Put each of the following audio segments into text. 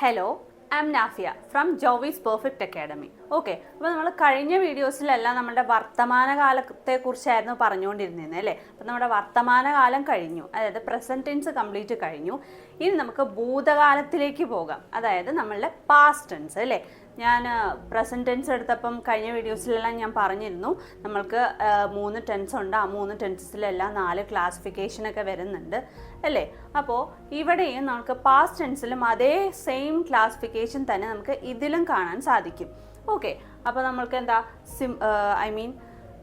Hello I am Nafiya from Jovees Perfect Academy okay അപ്പോൾ നമ്മൾ കഴിഞ്ഞ വീഡിയോസിലെല്ലാം നമ്മുടെ വർത്തമാനകാലത്തെക്കുറിച്ചായിരുന്നു പറഞ്ഞുകൊണ്ടിരുന്നത് അല്ലേ? അപ്പോൾ നമ്മുടെ വർത്തമാനകാലം കഴിഞ്ഞു അതായത് പ്രസന്റൻസ് കംപ്ലീറ്റ് കഴിഞ്ഞു. ഇനി നമുക്ക് ഭൂതകാലത്തിലേക്ക് പോകാം. അതായത് നമ്മളുടെ പാസ്റ്റ് ടെൻസ് അല്ലേ? ഞാൻ പ്രസന്റ് ടെൻസ് എടുത്തപ്പം കഴിഞ്ഞ വീഡിയോസിലെല്ലാം ഞാൻ പറഞ്ഞിരുന്നു. നമ്മൾക്ക് മൂന്ന് ടെൻസ് ഉണ്ട്. ആ മൂന്ന് ടെൻസിലെല്ലാം നാല് ക്ലാസിഫിക്കേഷനൊക്കെ വരുന്നുണ്ട് അല്ലേ? അപ്പോൾ ഇവിടെയും നമുക്ക് പാസ്റ്റ് ടെൻസിലും അതേ സെയിം ക്ലാസിഫിക്കേഷൻ തന്നെ നമുക്ക് ഇതിലും കാണാൻ സാധിക്കും. ഓക്കെ അപ്പോൾ നമ്മൾക്ക് എന്താ? സിം ഐ മീൻ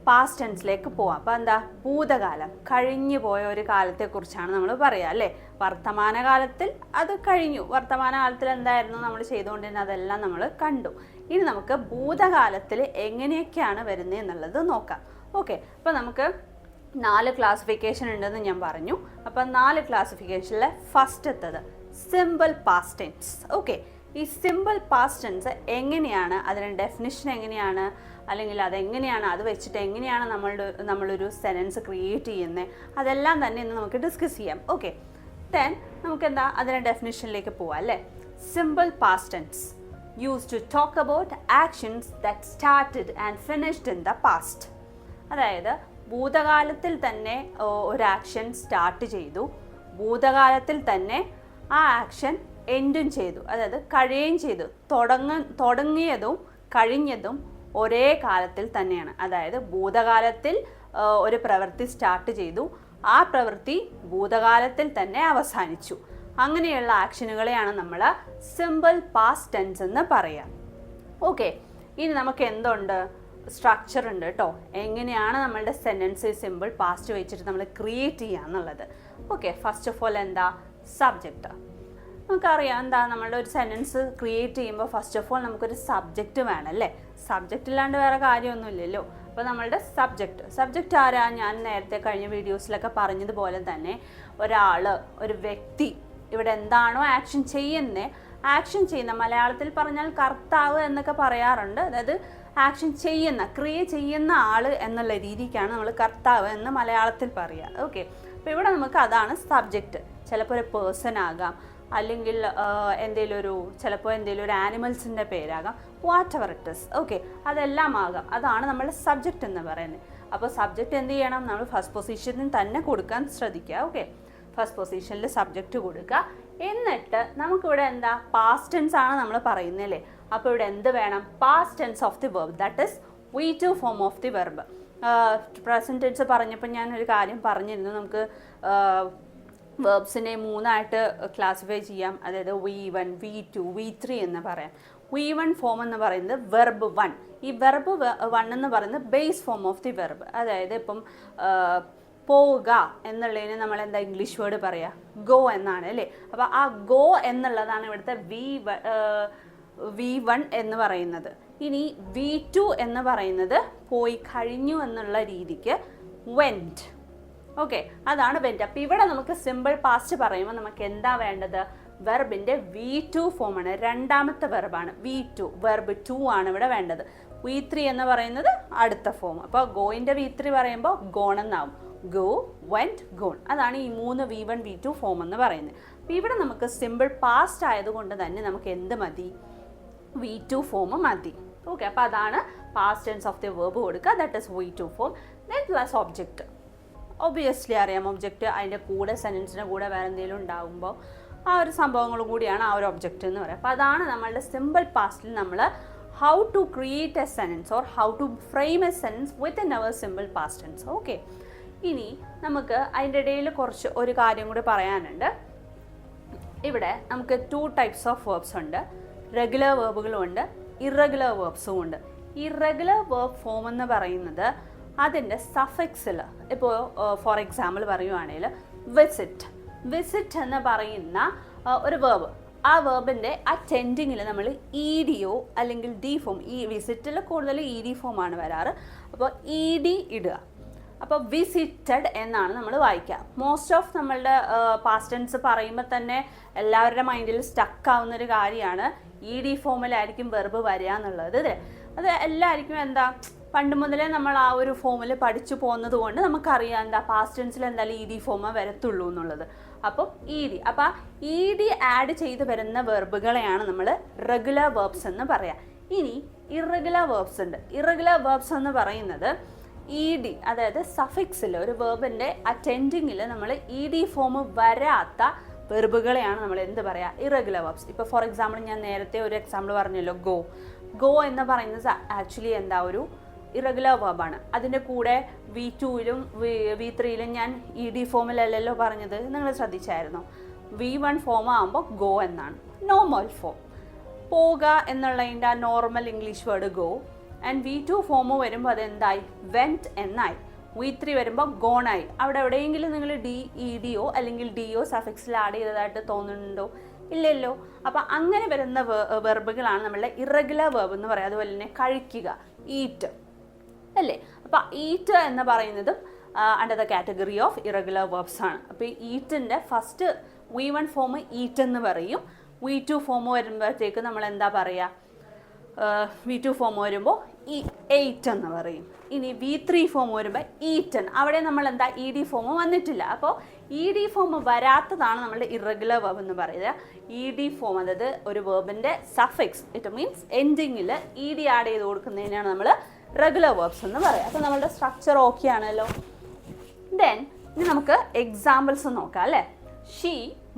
പാസ്റ്റ് ടെൻസിലേക്ക് പോവാം. അപ്പോൾ എന്താ? ഭൂതകാലം. കഴിഞ്ഞു പോയ ഒരു കാലത്തെക്കുറിച്ചാണ് നമ്മൾ പറയുക അല്ലേ? വർത്തമാനകാലത്തിൽ അത് കഴിഞ്ഞു. വർത്തമാനകാലത്തിൽ എന്തായിരുന്നു നമ്മൾ ചെയ്തുകൊണ്ടിരുന്നത്? അതെല്ലാം നമ്മൾ കണ്ടു. ഇനി നമുക്ക് ഭൂതകാലത്തിൽ എങ്ങനെയൊക്കെയാണ് വരുന്നത് എന്നുള്ളത് നോക്കാം. ഓക്കെ. അപ്പോൾ നമുക്ക് നാല് ക്ലാസിഫിക്കേഷൻ ഉണ്ടെന്ന് ഞാൻ പറഞ്ഞു. അപ്പം നാല് ക്ലാസിഫിക്കേഷനിലെ ഫസ്റ്റ് ഫസ്റ്റത്തത് സിമ്പിൾ പാസ്റ്റ് ടെൻസ് ഓക്കെ. ഈ സിമ്പിൾ പാസ്റ്റ് ടെൻസ് എങ്ങനെയാണ്? അതിന്റെ ഡെഫിനിഷൻ എങ്ങനെയാണ്? അല്ലെങ്കിൽ അതെങ്ങനെയാണ്? അത് വെച്ചിട്ട് എങ്ങനെയാണ് നമ്മളുടെ നമ്മളൊരു സെനൻസ് ക്രിയേറ്റ് ചെയ്യുന്നത്? അതെല്ലാം തന്നെ ഇന്ന് നമുക്ക് ഡിസ്കസ് ചെയ്യാം. ഓക്കെ. ദെൻ നമുക്ക് എന്താ അതിന്റെ ഡെഫിനിഷനിലേക്ക് പോവാം അല്ലേ? Simple past tense use to talk about actions that started and finished in the past അതായത് ഭൂതകാലത്തിൽ തന്നെ ഒരു ആക്ഷൻ സ്റ്റാർട്ട് ചെയ്തു. ഭൂതകാലത്തിൽ തന്നെ ആ ആക്ഷൻ എൻഡും ചെയ്തു. അതായത് കഴിയുകയും ചെയ്തു. തുടങ്ങ തുടങ്ങിയതും കഴിഞ്ഞതും ഒരേ കാലത്തിൽ തന്നെയാണ്. അതായത് ഭൂതകാലത്തിൽ ഒരു പ്രവൃത്തി സ്റ്റാർട്ട് ചെയ്തു. ആ പ്രവൃത്തി ഭൂതകാലത്തിൽ തന്നെ അവസാനിച്ചു. അങ്ങനെയുള്ള ആക്ഷനുകളെയാണ് നമ്മൾ സിമ്പിൾ പാസ്റ്റ് ടെൻസ് എന്ന് പറയാം. ഓക്കെ ഇനി നമുക്ക് എന്തുണ്ട്? സ്ട്രക്ചർ ഉണ്ട് കേട്ടോ എങ്ങനെയാണ് നമ്മളുടെ സെന്റൻസ് സിമ്പിൾ പാസ്റ്റ് വെച്ചിട്ട് നമ്മൾ ക്രിയേറ്റ് ചെയ്യുക എന്നുള്ളത്. ഓക്കെ ഫസ്റ്റ് ഓഫ് ഓൾ എന്താ? സബ്ജക്റ്റ് നമുക്കറിയാം എന്താ? നമ്മളുടെ ഒരു സെന്റൻസ് ക്രിയേറ്റ് ചെയ്യുമ്പോൾ ഫസ്റ്റ് ഓഫ് ഓൾ നമുക്കൊരു സബ്ജക്റ്റ് വേണം അല്ലേ സബ്ജക്റ്റ് ഇല്ലാണ്ട് വേറെ കാര്യമൊന്നുമില്ലല്ലോ. അപ്പോൾ നമ്മളുടെ സബ്ജക്റ്റ് സബ്ജക്റ്റ് ആരാ? ഞാൻ നേരത്തെ കഴിഞ്ഞ വീഡിയോസിലൊക്കെ പറഞ്ഞതുപോലെ തന്നെ ഒരാൾ ഒരു വ്യക്തി ഇവിടെ എന്താണോ ആക്ഷൻ ചെയ്യുന്നത് ആക്ഷൻ ചെയ്യുന്ന മലയാളത്തിൽ പറഞ്ഞാൽ കർത്താവ് എന്നൊക്കെ പറയാറുണ്ട്. അതായത് ആക്ഷൻ ചെയ്യുന്ന ക്രിയ ചെയ്യുന്ന ആൾ എന്നുള്ള രീതിക്കാണ് നമ്മൾ കർത്താവ് എന്ന് മലയാളത്തിൽ പറയുക ഓക്കെ അപ്പോൾ ഇവിടെ നമുക്ക് അതാണ് സബ്ജക്റ്റ് ചിലപ്പോൾ ഒരു പേഴ്സൺ ആകാം. അല്ലെങ്കിൽ എന്തെങ്കിലും ഒരു ചിലപ്പോൾ എന്തെങ്കിലും ഒരു ആനിമൽസിന്റെ പേരാകാം. Whatever it is okay അതെല്ലാം ആകാം. അതാണ് നമ്മുടെ സബ്ജക്റ്റ് എന്ന് പറയുന്നത്. അപ്പോൾ സബ്ജക്റ്റ് എന്ത് ചെയ്യണം? നമ്മൾ ഫസ്റ്റ് പൊസിഷനിൽ തന്നെ കൊടുക്കാൻ ശ്രദ്ധിക്കുക. ഓക്കെ ഫസ്റ്റ് പൊസിഷനിൽ സബ്ജക്റ്റ് കൊടുക്കുക. എന്നിട്ട് നമുക്കിവിടെ എന്താ? പാസ്റ്റ് ടെൻസ് ആണ് നമ്മൾ പറയുന്നത് അല്ലേ? അപ്പോൾ ഇവിടെ എന്ത് വേണം? Past tense of the verb that is V two form of the verb present tense പറഞ്ഞപ്പോൾ ഞാൻ ഒരു കാര്യം പറഞ്ഞിരുന്നു. നമുക്ക് വേർബ്സിനെ മൂന്നായിട്ട് ക്ലാസിഫൈ ചെയ്യാം. അതായത് V one V two V three എന്ന് പറയാം. വി വൺ ഫോം എന്ന് പറയുന്നത് വെർബ് വൺ ഈ വെർബ് വൺ എന്ന് പറയുന്നത് base form of the verb അതായത് ഇപ്പം പോവുക എന്നുള്ളതിന് നമ്മൾ എന്താ ഇംഗ്ലീഷ് വേർഡ് പറയുക ഗോ എന്നാണ് അല്ലേ? അപ്പോൾ ആ ഗോ എന്നുള്ളതാണ് ഇവിടുത്തെ വി വി വൺ എന്ന് പറയുന്നത്. ഇനി വി ടു എന്ന് പറയുന്നത് പോയി കഴിഞ്ഞു എന്നുള്ള രീതിക്ക് വെന്റ് ഓക്കെ അതാണ് വെന്റ് അപ്പോൾ ഇവിടെ നമുക്ക് സിമ്പിൾ പാസ്റ്റ് പറയുമ്പോൾ നമുക്ക് എന്താ വേണ്ടത്? വെർബിന്റെ വി ടു ഫോമാണ് രണ്ടാമത്തെ വെർബാണ് വി ടു വെർബ് ടു ആണ് ഇവിടെ വേണ്ടത്. വി ത്രീ എന്ന് പറയുന്നത് അടുത്ത ഫോം അപ്പോൾ ഗോയിന്റെ വി ത്രീ പറയുമ്പോൾ ഗോൺ എന്നാവും. ഗോ വെന്റ് ഗോൺ അതാണ് ഈ മൂന്ന് V one V two form എന്ന് പറയുന്നത്. അപ്പോൾ ഇവിടെ നമുക്ക് സിമ്പിൾ പാസ്റ്റ് ആയതുകൊണ്ട് തന്നെ നമുക്ക് എന്ത് മതി? വി ടു ഫോം മതി. ഓക്കെ അപ്പോൾ അതാണ് past tense of the verb കൊടുക്കുക. That is V two form then plus object obviously അറിയാം ഒബ്ജക്റ്റ് അതിന്റെ കൂടെ സെന്റൻസിന്റെ കൂടെ വേറെ എന്തെങ്കിലും ഉണ്ടാകുമ്പോൾ ആ ഒരു സംഭവങ്ങളും കൂടിയാണ് ആ ഒരു ഒബ്ജക്റ്റ് എന്ന് പറയുക. അപ്പോൾ അതാണ് നമ്മളുടെ സിമ്പിൾ പാസ്റ്റിൽ നമ്മൾ how to create a sentence or how to frame a sense with an our simple past tense okay ഇനി നമുക്ക് അതിന്റെ ഇടയിൽ കുറച്ച് ഒരു കാര്യം കൂടി പറയാനുണ്ട്. ഇവിടെ നമുക്ക് ടു ടൈപ്സ് ഓഫ് വേർബ്സ് ഉണ്ട്. റെഗുലർ വേർബുകളും ഉണ്ട്. ഇറഗുലർ വേർബ്സും ഉണ്ട്. ഇറഗുലർ വേർബ് ഫോം എന്ന് പറയുന്നത് അതിന്റെ സഫിക്സിൽ ഇപ്പോൾ ഫോർ എക്സാമ്പിൾ പറയുവാണെങ്കിൽ വിസിറ്റ് വിസിറ്റ് എന്ന് പറയുന്ന ഒരു വേർബ് ആ വേർബിന്റെ ആ ടെൻഡിങ്ങിൽ നമ്മൾ ഇ ഡിയോ അല്ലെങ്കിൽ ഡി ഫോം ഈ വിസിറ്റിൽ കൂടുതൽ ഇ ഡി ഫോം ആണ് വരാറ്. അപ്പോൾ ഇ ഡി ഇടുക. അപ്പോൾ വിസിറ്റഡ് എന്നാണ് നമ്മൾ വായിക്കുക മോസ്റ്റ് ഓഫ് നമ്മളുടെ ടെൻസ് പറയുമ്പോൾ തന്നെ എല്ലാവരുടെ മൈൻഡിൽ സ്റ്റക്ക് ആവുന്ന ഒരു കാര്യമാണ് ഇ ഡി ഫോമിലായിരിക്കും വെർബ് വരിക എന്നുള്ളത് അല്ലേ അത് എല്ലാവർക്കും എന്താ പണ്ട് മുതലേ നമ്മൾ ആ ഒരു ഫോമിൽ പഠിച്ചു പോകുന്നത് കൊണ്ട് നമുക്കറിയാം എന്താ പാസ്റ്റൻസിൽ എന്തായാലും ഇ ഡി ഫോമേ വരത്തുള്ളൂ എന്നുള്ളത്. അപ്പം ഇ ഡി അപ്പം ഇ ഡി ആഡ് ചെയ്ത് വരുന്ന വെർബുകളെയാണ് നമ്മൾ റെഗുലർ വേർബ്സ് എന്ന് പറയാം. ഇനി ഇറഗുലർ വേർബ്സ് ഉണ്ട്. ഇറഗുലർ വേർബ്സ് എന്ന് പറയുന്നത് ഇ ഡി അതായത് സഫിക്സിൽ ഒരു വേർബിന്റെ അറ്റൻഡിങ്ങിൽ നമ്മൾ ഇ ഡി ഫോം വരാത്ത വെർബുകളെയാണ് നമ്മൾ എന്ത് പറയുക ഇറഗുലർ വേർബ്സ് ഇപ്പോൾ ഫോർ എക്സാമ്പിൾ ഞാൻ നേരത്തെ ഒരു എക്സാമ്പിൾ പറഞ്ഞല്ലോ ഗോ ഗോ എന്ന് പറയുന്നത് ആക്ച്വലി എന്താ? ഒരു ഇറഗുലർ വേബാണ് അതിന്റെ കൂടെ വി ടുവിലും വി ത്രീയിലും ഞാൻ ഇ ഡി ഫോമിലല്ലല്ലോ പറഞ്ഞത്. നിങ്ങൾ ശ്രദ്ധിച്ചായിരുന്നു? വി വൺ ഫോം ആകുമ്പോൾ ഗോ എന്നാണ്. നോർമൽ ഫോം പോക എന്നുള്ളതിന്റെ ആ normal English word go and V two form വരുമ്പോൾ അതെന്തായി? വെന്റ് എന്നായി. വി ത്രീ വരുമ്പോൾ ഗോണായി അവിടെ എവിടെയെങ്കിലും നിങ്ങൾ ഡി ഇ ഡിയോ അല്ലെങ്കിൽ ഡിയോ സഫിക്സിൽ ആഡ് ചെയ്തതായിട്ട് തോന്നുന്നുണ്ടോ? ഇല്ലല്ലോ. അപ്പം അങ്ങനെ വരുന്ന വെർബുകളാണ് നമ്മളുടെ ഇറഗുലർ വെർബ് എന്ന് പറയുക അതുപോലെ തന്നെ കഴിക്കുക ഈറ്റ് അല്ലേ? അപ്പോൾ ഈറ്റ് എന്ന് പറയുന്നതും under the category of irregular verbs ആണ്. അപ്പോൾ ഈറ്റിന്റെ first V one form eat എന്ന് പറയും. വി ടു ഫോം വരുമ്പോഴത്തേക്ക് നമ്മൾ എന്താ പറയുക വി ടു ഫോം വരുമ്പോൾ ഈ എയ്റ്റ് എന്ന് പറയും. ഇനി വി ത്രീ ഫോം വരുമ്പോൾ ഈറ്റൻ അവിടെ നമ്മൾ എന്താ ഇ ഡി ഫോം വന്നിട്ടില്ല. അപ്പോൾ ഇ ഡി ഫോം വരാത്തതാണ് നമ്മളുടെ ഇറഗുലർ വേർബ് എന്ന് പറയുന്നത് ഇ ഡി ഫോം അതായത് ഒരു വേർബിന്റെ സഫിക്സ് ഇറ്റ് മീൻസ് എൻഡിങ്ങിൽ ഇ ഡി ആഡ് ചെയ്ത് കൊടുക്കുന്നതിനാണ് നമ്മൾ റെഗുലർ വേർബ്സ് എന്ന് പറയാം. അപ്പോൾ നമ്മളുടെ സ്ട്രക്ചർ ഓക്കെ ആണല്ലോ. ദെൻ ഇനി നമുക്ക് എക്സാമ്പിൾസ് നോക്കാം അല്ലേ? ഷീ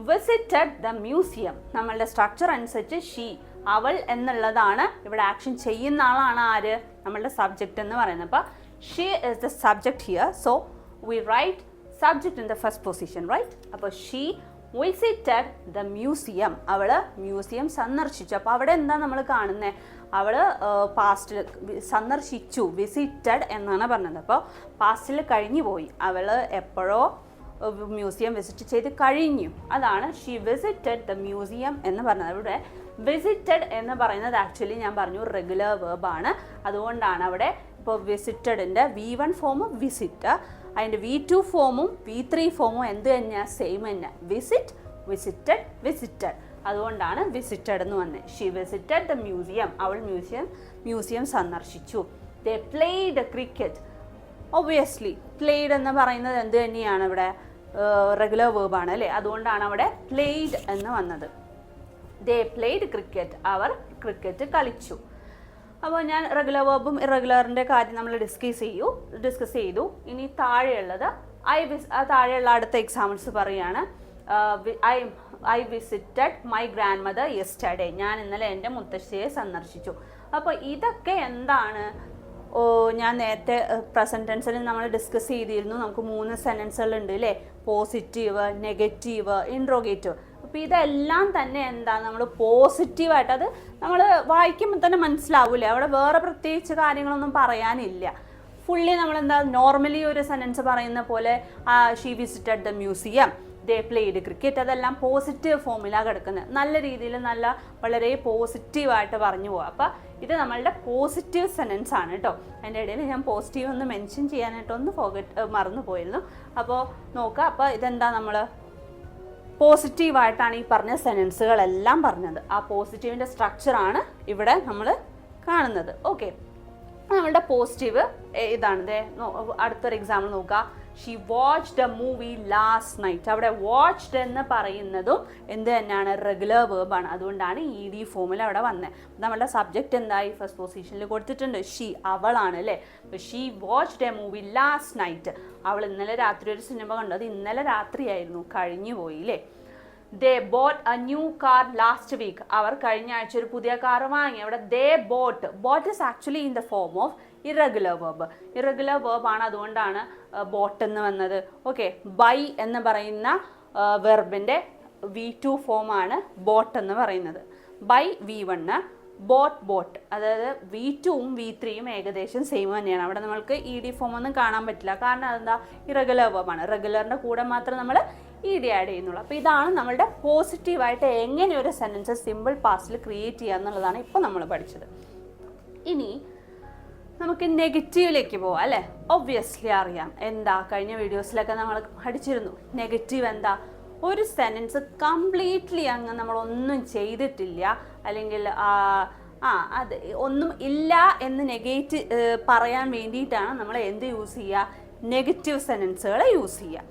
വിസിറ്റഡ് ദ മ്യൂസിയം നമ്മളുടെ സ്ട്രക്ചർ അനുസരിച്ച് ഷീ അവൾ എന്നുള്ളതാണ് ഇവിടെ ആക്ഷൻ ചെയ്യുന്ന ആളാണ് ആര്? നമ്മളുടെ സബ്ജക്റ്റ് എന്ന് പറയുന്നത്. അപ്പോൾ she is the subject here so we write subject in the first position right അപ്പോൾ ഷീ വിസിറ്റഡ് ദ മ്യൂസിയം അവൾ മ്യൂസിയം സന്ദർശിച്ചു. അപ്പോൾ അവിടെ എന്താ നമ്മൾ കാണുന്നത് അവൾ പാസ്റ്റിൽ സന്ദർശിച്ചു. വിസിറ്റഡ് എന്നാണ് പറഞ്ഞത്. അപ്പോൾ പാസ്റ്റിൽ കഴിഞ്ഞു പോയി. അവൾ എപ്പോഴോ മ്യൂസിയം വിസിറ്റ് ചെയ്ത് കഴിഞ്ഞു. അതാണ് ഷീ വിസിറ്റഡ് ദ മ്യൂസിയം എന്ന് പറഞ്ഞത്. അവിടെ വിസിറ്റഡ് എന്ന് പറയുന്നത് ആക്ച്വലി ഞാൻ പറഞ്ഞു റെഗുലർ വേർബാണ് അതുകൊണ്ടാണ് അവിടെ ഇപ്പോൾ വിസിറ്റഡിന്റെ വി വൺ ഫോം വിസിറ്റ് അതിന്റെ വി ടു ഫോമും വി ത്രീ ഫോമും എന്ത് തന്നെയാണ് സെയിം തന്നെ വിസിറ്റ് വിസിറ്റഡ് വിസിറ്റഡ് അതുകൊണ്ടാണ് വിസിറ്റഡ് എന്ന് വന്നത് ഷീ വിസിറ്റഡ് ദ മ്യൂസിയം അവൾ മ്യൂസിയം മ്യൂസിയം സന്ദർശിച്ചു. They played cricket obviously played എന്ന് പറയുന്നത് എന്ത് തന്നെയാണ് ഇവിടെ? റെഗുലർ വേർബാണ് അല്ലേ? അതുകൊണ്ടാണ് അവിടെ പ്ലേഡ് എന്ന് വന്നത്. ദേ പ്ലേഡ് ക്രിക്കറ്റ് അവർ ക്രിക്കറ്റ് കളിച്ചു. അപ്പോൾ ഞാൻ റെഗുലർ വേർബും ഇറഗുലറിന്റെ കാര്യം നമ്മൾ ഡിസ്കസ് ചെയ്യൂ. ഡിസ്കസ് ചെയ്തു. ഇനി താഴെയുള്ളത് ഐ വിസ് താഴെയുള്ള അടുത്ത എക്സാമ്പിൾസ് പറയുകയാണ് I I visited my grandmother yesterday ഞാൻ ഇന്നലെ എന്റെ മുത്തശ്ശിയെ സന്ദർശിച്ചു. അപ്പോൾ ഇതൊക്കെ എന്താണ്? ഓ ഞാൻ നേരത്തെ പ്രസന്റ് ടെൻസിൽ നമ്മൾ ഡിസ്കസ് ചെയ്തിരുന്നു. നമുക്ക് മൂന്ന് സെന്റൻസുകൾ ഉണ്ട് അല്ലേ പോസിറ്റീവ് നെഗറ്റീവ് ഇൻട്രോഗേറ്റീവ് അപ്പോൾ ഇതെല്ലാം തന്നെ എന്താ നമ്മൾ പോസിറ്റീവായിട്ട് അത് നമ്മൾ വായിക്കുമ്പോൾ തന്നെ മനസ്സിലാവൂലേ? അവിടെ വേറെ പ്രത്യേകിച്ച് കാര്യങ്ങളൊന്നും പറയാനില്ല. ഫുള്ളി നമ്മൾ എന്താ നോർമലി ഒരു സെന്റൻസ് പറയുന്ന പോലെ she visited the museum they played cricket അതെല്ലാം പോസിറ്റീവ് ഫോമിലാണ് കിടക്കുന്നത് നല്ല രീതിയിൽ നല്ല വളരെ പോസിറ്റീവായിട്ട് പറഞ്ഞു പോകാം അപ്പോൾ ഇത് നമ്മളുടെ പോസിറ്റീവ് സെന്റൻസ് ആണ് കേട്ടോ അതിന്റെ ഇടയിൽ ഞാൻ പോസിറ്റീവ് ഒന്ന് മെൻഷൻ ചെയ്യാനായിട്ടൊന്ന് ഫോഗറ്റ് മറന്നു പോയിരുന്നു അപ്പോൾ നോക്കുക അപ്പോൾ ഇതെന്താ നമ്മൾ പോസിറ്റീവായിട്ടാണ് ഈ പറഞ്ഞ സെനൻസുകളെല്ലാം പറഞ്ഞത്. ആ പോസിറ്റീവിന്റെ സ്ട്രക്ചറാണ് ഇവിടെ നമ്മൾ കാണുന്നത്. ഓക്കെ നമ്മളുടെ പോസിറ്റീവ് ഇതാണ്. അടുത്തൊരു എക്സാമ്പിൾ നോക്കുക. She watched a movie last night അവിടെ വാച്ച്ഡ് എന്ന് പറയുന്നതും എന്ത് തന്നെയാണ്? റെഗുലർ വേർബാണ് അതുകൊണ്ടാണ് ഇ ഡി ഫോമിൽ അവിടെ വന്നത് നമ്മളുടെ സബ്ജക്റ്റ് എന്തായി? ഫസ്റ്റ് പൊസിഷനിൽ കൊടുത്തിട്ടുണ്ട്. ഷീ അവളാണ് അല്ലേ? അപ്പോൾ she watched a movie last night അവൾ ഇന്നലെ രാത്രി ഒരു സിനിമ കണ്ടു. അത് ഇന്നലെ രാത്രിയായിരുന്നു. കഴിഞ്ഞു പോയി അല്ലേ? They bought a new car last week അവർ കഴിഞ്ഞ ആഴ്ച ഒരു പുതിയ കാർ വാങ്ങി. അവിടെ they bought bought is actually in the form of irregular verb irregular ആണ് അതുകൊണ്ടാണ് ബോട്ട് എന്ന് വന്നത്. ഓക്കെ ബൈ എന്ന് പറയുന്ന വെർബിന്റെ വി ടു ഫോമാണ് ബോട്ട് എന്ന് പറയുന്നത്. By V one bought bought അതായത് വി ടുവും വി ത്രീയും ഏകദേശം സെയിം തന്നെയാണ്. അവിടെ നമ്മൾക്ക് ഇ ഡി ഫോം ഒന്നും കാണാൻ പറ്റില്ല. കാരണം അതെന്താ? ഇറഗുലർ വേർബാണ് റെഗുലറിന്റെ കൂടെ മാത്രം നമ്മൾ ഇ ഡി ആഡ് ചെയ്യുന്നുള്ളൂ. അപ്പോൾ ഇതാണ് നമ്മളുടെ പോസിറ്റീവായിട്ട് എങ്ങനെ ഒരു സെന്റൻസ് സിമ്പിൾ പാസ്റ്റിൽ ക്രിയേറ്റ് ചെയ്യുക എന്നുള്ളതാണ് ഇപ്പോൾ നമ്മൾ പഠിച്ചത്. ഇനി നമുക്ക് നെഗറ്റീവിലേക്ക് പോവാം അല്ലേ? ഒബ്വിയസ്ലി അറിയാം. എന്താ കഴിഞ്ഞ വീഡിയോസിലൊക്കെ നമ്മൾ പഠിച്ചിരുന്നു. നെഗറ്റീവ് എന്താ? ഒരു സെന്റൻസ് കംപ്ലീറ്റ്ലി അങ്ങ് നമ്മളൊന്നും ചെയ്തിട്ടില്ല. അല്ലെങ്കിൽ ആ അത് ഒന്നും ഇല്ല എന്ന് നെഗേറ്റ് പറയാൻ വേണ്ടിയിട്ടാണ് നമ്മൾ എന്ത് യൂസ് ചെയ്യുക? നെഗറ്റീവ് സെന്റൻസുകൾ യൂസ് ചെയ്യുക.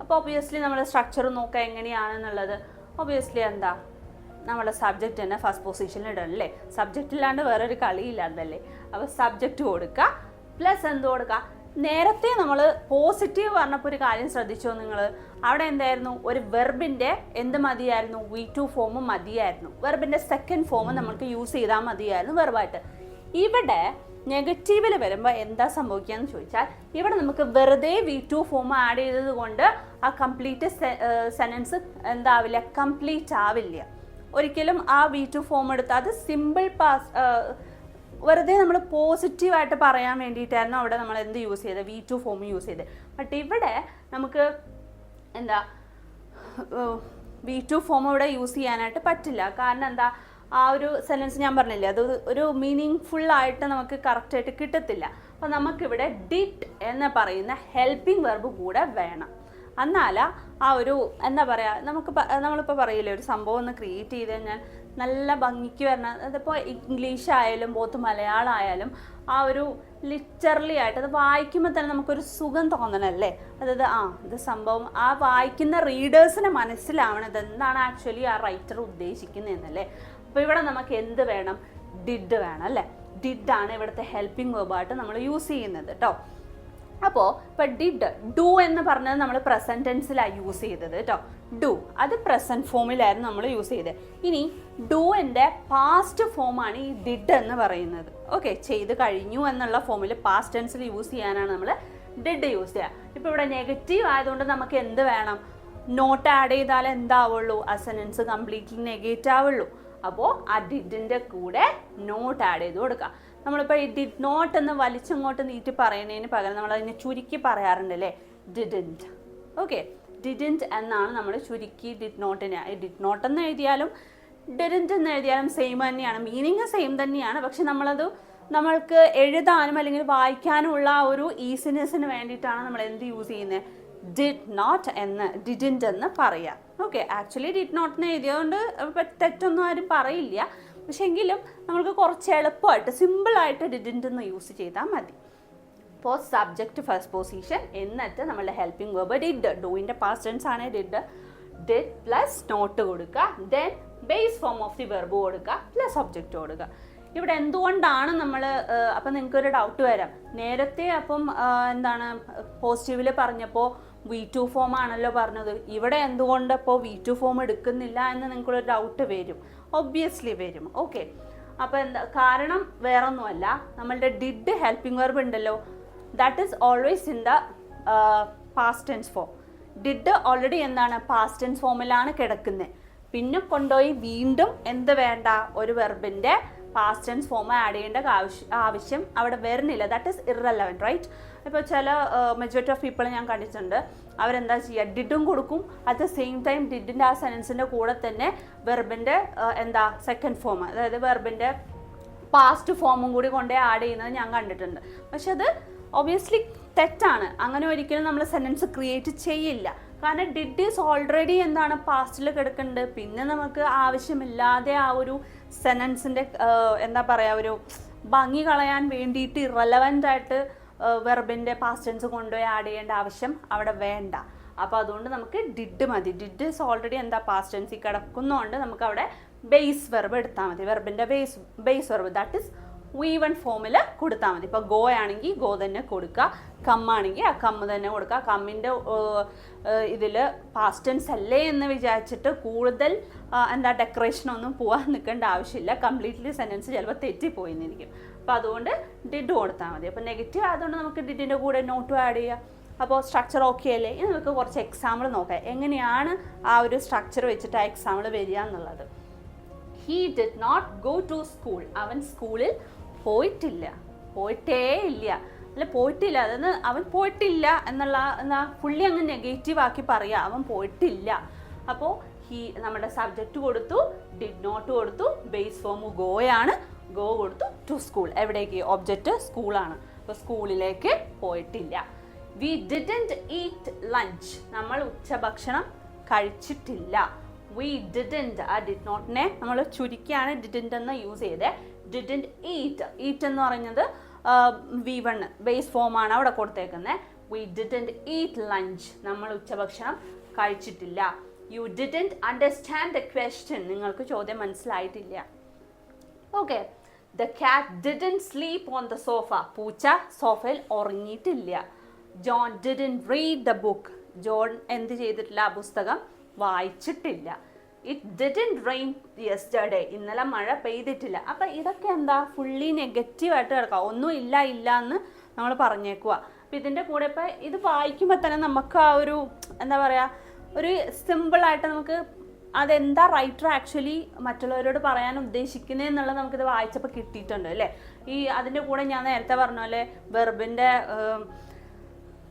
അപ്പോൾ ഒബ്വിയസ്ലി നമ്മൾ സ്ട്രക്ചർ നോക്കുക എങ്ങനെയാണെന്നുള്ളത്. ഒബ്വിയസ്ലി എന്താ? നമ്മുടെ സബ്ജക്റ്റ് തന്നെ ഫസ്റ്റ് പൊസിഷനിൽ ഇടണം അല്ലേ സബ്ജക്റ്റ് ഇല്ലാണ്ട് വേറൊരു കളിയില്ലാന്നല്ലേ അപ്പോൾ സബ്ജക്റ്റ് കൊടുക്കുക പ്ലസ് എന്ത് കൊടുക്കുക നേരത്തെ നമ്മൾ പോസിറ്റീവ് പറഞ്ഞപ്പോൾ ഒരു കാര്യം ശ്രദ്ധിച്ചോ നിങ്ങൾ അവിടെ എന്തായിരുന്നു? ഒരു വെർബിന്റെ എന്ത് മതിയായിരുന്നു? വി ടു ഫോം മതിയായിരുന്നു. വെർബിന്റെ സെക്കൻഡ് ഫോം നമുക്ക് യൂസ് ചെയ്താൽ മതിയായിരുന്നു വെർബായിട്ട് ഇവിടെ നെഗറ്റീവിൽ വരുമ്പോൾ എന്താ സംഭവിക്കുകയെന്ന് ചോദിച്ചാൽ ഇവിടെ നമുക്ക് വെറുതെ വി ടു ഫോം ആഡ് ചെയ്തത് കൊണ്ട് ആ കംപ്ലീറ്റ് സെനൻസ് എന്താവില്ല? കംപ്ലീറ്റ് ആവില്ല. ഒരിക്കലും ആ വി ടു ഫോം എടുത്ത് അത് സിമ്പിൾ പാസ് വെറുതെ നമ്മൾ പോസിറ്റീവായിട്ട് പറയാൻ വേണ്ടിയിട്ടായിരുന്നു അവിടെ നമ്മൾ എന്ത് യൂസ് ചെയ്തത്? വി ടു ഫോം യൂസ് ചെയ്ത് ബട്ട് ഇവിടെ നമുക്ക് എന്താ വി ടു ഫോം ഇവിടെ യൂസ് ചെയ്യാനായിട്ട് പറ്റില്ല. കാരണം എന്താ ആ ഒരു സെന്റൻസ് ഞാൻ പറഞ്ഞില്ലേ അത് ഒരു മീനിങ് ഫുള്ളായിട്ട് നമുക്ക് കറക്റ്റായിട്ട് കിട്ടത്തില്ല. അപ്പോൾ നമുക്കിവിടെ ഡിറ്റ് എന്ന് പറയുന്ന ഹെൽപ്പിംഗ് വെർബ് കൂടെ വേണം. എന്നാല ആ ഒരു എന്താ പറയുക നമുക്ക് നമ്മളിപ്പോൾ പറയില്ലേ ഒരു സംഭവം ഒന്ന് ക്രിയേറ്റ് ചെയ്ത് കഴിഞ്ഞാൽ നല്ല ഭംഗിക്ക് വരണം. അതിപ്പോൾ ഇംഗ്ലീഷ് ആയാലും പോത്ത് മലയാളം ആയാലും ആ ഒരു ലിറ്ററലി ആയിട്ട് അത് വായിക്കുമ്പോൾ തന്നെ നമുക്കൊരു സുഖം തോന്നണല്ലേ? അതായത് ആ ഇത് സംഭവം ആ വായിക്കുന്ന റീഡേഴ്സിന് മനസ്സിലാവണം ഇതെന്താണ് ആക്ച്വലി ആ റൈറ്റർ ഉദ്ദേശിക്കുന്നത് എന്നല്ലേ അപ്പോൾ ഇവിടെ നമുക്ക് എന്ത് വേണം? ഡിഡ് വേണം അല്ലേ? ഡിഡ് ആണ് ഇവിടുത്തെ ഹെൽപ്പിംഗ് വേർബായിട്ട് നമ്മൾ യൂസ് ചെയ്യുന്നത് കേട്ടോ അപ്പോൾ ഇപ്പൊ ഡിഡ് ഡു എന്ന് പറഞ്ഞത് നമ്മൾ പ്രസന്റ് ടെൻസിലാണ് യൂസ് ചെയ്തത് കേട്ടോ ഡു അത് പ്രസന്റ് ഫോമിലായിരുന്നു നമ്മൾ യൂസ് ചെയ്തത് ഇനി ഡൂവിന്റെ പാസ്റ്റ് ഫോമാണ് ഈ ഡിഡ് എന്ന് പറയുന്നത്. ഓക്കെ ചെയ്ത് കഴിഞ്ഞു എന്നുള്ള ഫോമിൽ പാസ്റ്റ് ടെൻസിൽ യൂസ് ചെയ്യാനാണ് നമ്മൾ ഡിഡ് യൂസ് ചെയ്യുക ഇപ്പോൾ ഇവിടെ നെഗറ്റീവ് ആയതുകൊണ്ട് നമുക്ക് എന്ത് വേണം? നോട്ട് ആഡ് ചെയ്താൽ എന്താവുള്ളൂ? ആ സെനൻസ് കംപ്ലീറ്റ്ലി നെഗറ്റീവ് ആവുള്ളൂ. അപ്പോൾ ആ ഡിഡിന്റെ കൂടെ നോട്ട് ആഡ് ചെയ്ത് കൊടുക്കുക നമ്മളിപ്പോൾ ഡിഡ് നോട്ട് എന്ന് വലിച്ചങ്ങോട്ട് നീട്ടി പറയുന്നതിന് പകരം നമ്മൾ അതിനെ ചുരുക്കി പറയാറുണ്ട് അല്ലേ? ഡിഡിന്റ് ഓക്കെ ഡിഡിന്റ് എന്നാണ് നമ്മൾ ചുരുക്കി ഡിഡ് നോട്ടിനെ ഡിഡ് നോട്ട് എന്ന് എഴുതിയാലും ഡിഡിന്റ് എന്ന് എഴുതിയാലും സെയിം തന്നെയാണ്. മീനിങ് സെയിം തന്നെയാണ്. പക്ഷെ നമ്മളത് നമ്മൾക്ക് എഴുതാനും അല്ലെങ്കിൽ വായിക്കാനുമുള്ള ഒരു ഈസിനെസ്സിന് വേണ്ടിയിട്ടാണ് നമ്മൾ എന്ത് യൂസ് ചെയ്യുന്നത് ഡിഡ് നോട്ട് എന്ന് ഡിഡിന്റ് എന്ന് പറയുക ഓക്കെ ആക്ച്വലി ഡിഡ് നോട്ട് എന്ന് എഴുതിയതുകൊണ്ട് തെറ്റൊന്നും ആരും പറയില്ല. പക്ഷെ എങ്കിലും നമ്മൾക്ക് കുറച്ച് എളുപ്പമായിട്ട് സിമ്പിളായിട്ട് ഡിഡിന്റ് ഒന്ന് യൂസ് ചെയ്താൽ മതി. ഇപ്പോൾ സബ്ജക്റ്റ് ഫസ്റ്റ് പൊസിഷൻ എന്നിട്ട് നമ്മളുടെ ഹെൽപ്പിംഗ് വേർബ് ഡിഡ് ഡൂയിന്റെ പാസ്റ്റ് ടെൻസ് ആണ് ഡിഡ് ഡിഡ് പ്ലസ് നോട്ട് കൊടുക്കുക. Then base form of the verb കൊടുക്കുക പ്ലസ് ഒബ്ജക്റ്റ് കൊടുക്കുക. ഇവിടെ എന്തുകൊണ്ടാണ് നമ്മൾ അപ്പം നിങ്ങൾക്കൊരു ഡൗട്ട് വരാം. നേരത്തെ അപ്പം എന്താണ് പോസിറ്റീവിൽ പറഞ്ഞപ്പോൾ വി ടു ഫോം ആണല്ലോ പറഞ്ഞത്. ഇവിടെ എന്തുകൊണ്ട് ഇപ്പോൾ വി ടു ഫോം എടുക്കുന്നില്ല എന്ന് നിങ്ങൾക്കൊരു ഡൗട്ട് വരും. ഒബ്വിയസ്ലി വരും. ഓക്കെ അപ്പോൾ എന്താ കാരണം വേറൊന്നുമല്ല നമ്മളുടെ ഡിഡ് ഹെൽപ്പിംഗ് വെർബ് ഉണ്ടല്ലോ. That is always in the past tense form did already എന്താണ്? പാസ്റ്റ് ടെൻസ് ഫോമിലാണ് കിടക്കുന്നത് പിന്നെ കൊണ്ടുപോയി വീണ്ടും എന്ത് വേണ്ട? ഒരു വെർബിന്റെ പാസ്റ്റ് ടെൻസ് ഫോം ആഡ് ചെയ്യേണ്ട ആവശ്യം ആവശ്യം അവിടെ വരുന്നില്ല. ദാറ്റ് ഈസ് ഇറലവൻ റൈറ്റ് ഇപ്പോൾ ചില മെജോറിറ്റി ഓഫ് പീപ്പിൾ ഞാൻ കണ്ടിട്ടുണ്ട്. അവരെന്താ ചെയ്യുക ഡിഡും കൊടുക്കും. അറ്റ് ദ സെയിം ടൈം ഡിഡിന്റെ ആ സെൻസിന്റെ കൂടെ തന്നെ വെർബിന്റെ എന്താ സെക്കൻഡ് ഫോം അതായത് വെർബിന്റെ പാസ്റ്റ് ഫോമും കൂടി കൊണ്ടേ ആഡ് ചെയ്യുന്നത് ഞാൻ കണ്ടിട്ടുണ്ട്. പക്ഷെ അത് ഒബിയസ്ലി തെറ്റാണ്. അങ്ങനെ ഒരിക്കലും നമ്മൾ സെന്റൻസ് ക്രിയേറ്റ് ചെയ്യില്ല. കാരണം ഡിഡ് ഈസ് ഓൾറെഡി എന്താണ് പാസ്റ്റിൽ കിടക്കുന്നുണ്ട് പിന്നെ നമുക്ക് ആവശ്യമില്ലാതെ ആ ഒരു സെനൻസിന്റെ എന്താ പറയുക ഒരു ഭംഗി കളയാൻ വേണ്ടിയിട്ട് ഇറലവന്റ് ആയിട്ട് വെർബിന്റെ പാസ്റ്റൻസ് കൊണ്ടുപോയി ആഡ് ചെയ്യേണ്ട ആവശ്യം അവിടെ വേണ്ട. അപ്പോൾ അതുകൊണ്ട് നമുക്ക് ഡിഡ് മതി. ഡിഡ് ഇസ് ഓൾറെഡി എന്താ പാസ്റ്റ് ടെൻസിൽ കിടക്കുന്നതുകൊണ്ട് നമുക്ക് അവിടെ ബേസ് വെർബ് എടുത്താൽ മതി. വെർബിന്റെ base base verb that is V one ഫോമിൽ കൊടുത്താൽ മതി. ഇപ്പോൾ ഗോ ആണെങ്കിൽ ഗോ തന്നെ കൊടുക്കുക. കമ്മാണെങ്കിൽ ആ കമ്മ് തന്നെ കൊടുക്കുക. കമ്മിന്റെ ഇതിൽ പാസ്റ്റൻസ് അല്ലേ എന്ന് വിചാരിച്ചിട്ട് കൂടുതൽ എന്താ ഡെക്കറേഷൻ ഒന്നും പോകാൻ നിൽക്കേണ്ട ആവശ്യമില്ല. കംപ്ലീറ്റ്ലി സെന്റൻസ് ചിലപ്പോൾ തെറ്റിപ്പോയി എന്നിരിക്കും അപ്പോൾ അതുകൊണ്ട് ഡിഡ് കൊടുത്താൽ മതി. അപ്പോൾ നെഗറ്റീവ് ആയതുകൊണ്ട് നമുക്ക് ഡിഡിന്റെ കൂടെ നോട്ടും ആഡ് ചെയ്യാം. അപ്പോൾ സ്ട്രക്ചർ ഓക്കെ അല്ലേ? ഇനി നമുക്ക് കുറച്ച് എക്സാമ്പിൾ നോക്കാം. എങ്ങനെയാണ് ആ ഒരു സ്ട്രക്ചർ വെച്ചിട്ട് ആ എക്സാമ്പിൾ വരിക എന്നുള്ളത്. He did not go to school അവൻ സ്കൂളിൽ പോയിട്ടില്ല. പോയിട്ടേ ഇല്ല. അല്ല പോയിട്ടില്ല. അതെന്ന് അവൻ പോയിട്ടില്ല എന്നുള്ള എന്നാ പുള്ളി അങ്ങ് നെഗറ്റീവ് ആക്കി പറയാം. അവൻ പോയിട്ടില്ല. അപ്പോൾ ഹീ നമ്മുടെ സബ്ജക്റ്റ് കൊടുത്തു ഡിഡ് നോട്ട് കൊടുത്തു ബേസ് ഫോം ഗോയാണ്. ഗോ കൊടുത്തു ടു സ്കൂൾ എവിടേക്ക്? ഒബ്ജക്റ്റ് സ്കൂളാണ് അപ്പോൾ സ്കൂളിലേക്ക് പോയിട്ടില്ല. വി ഡിഡന്റ് ഈറ്റ് ലഞ്ച് നമ്മൾ ഉച്ചഭക്ഷണം കഴിച്ചിട്ടില്ല. വി ഡിഡന്റ് ആ ഡിഡ് നോട്ടിനെ നമ്മൾ ചുരുക്കിയാണ് ഡിഡന്റ് എന്ന് യൂസ് ചെയ്തത് ഡിഡന്റ് ഈറ്റ് ഈറ്റ് എന്ന് പറയുന്നത് വി വൺ ബേസ് ഫോമാണ് അവിടെ കൊടുത്തേക്കുന്നത് വി ഡിഡന്റ് ഈറ്റ് ലഞ്ച് നമ്മൾ ഉച്ചഭക്ഷണം കഴിച്ചിട്ടില്ല. You didn't understand the question നിങ്ങൾക്ക് ചോദ്യം മനസ്സിലായിട്ടില്ല. Okay the cat didn't sleep on the sofa പൂച്ച സോഫയിൽ ഉറങ്ങിയിട്ടില്ല. John didn't read the book John എന്ത് ചെയ്തിട്ടില്ല? ആ പുസ്തകം വായിച്ചിട്ടില്ല. ഇറ്റ് ഡിഡൻ റെയിൻ യെസ്റ്റർഡേ ഇന്നലെ മഴ പെയ്തിട്ടില്ല. അപ്പം ഇതൊക്കെ എന്താ? ഫുള്ളി നെഗറ്റീവായിട്ട് കിടക്കുക ഒന്നും ഇല്ല ഇല്ല എന്ന് നമ്മൾ പറഞ്ഞേക്കുക അപ്പം ഇതിന്റെ കൂടെ ഇപ്പം ഇത് വായിക്കുമ്പോൾ തന്നെ നമുക്ക് ആ ഒരു എന്താ പറയുക ഒരു സിമ്പിളായിട്ട് നമുക്ക് അതെന്താ റൈറ്റർ ആക്ച്വലി മറ്റുള്ളവരോട് പറയാൻ ഉദ്ദേശിക്കുന്നത് എന്നുള്ളത് നമുക്കിത് വായിച്ചപ്പോൾ കിട്ടിയിട്ടുണ്ട് അല്ലേ? ഈ അതിന്റെ കൂടെ ഞാൻ നേരത്തെ പറഞ്ഞ പോലെ വെർബിന്റെ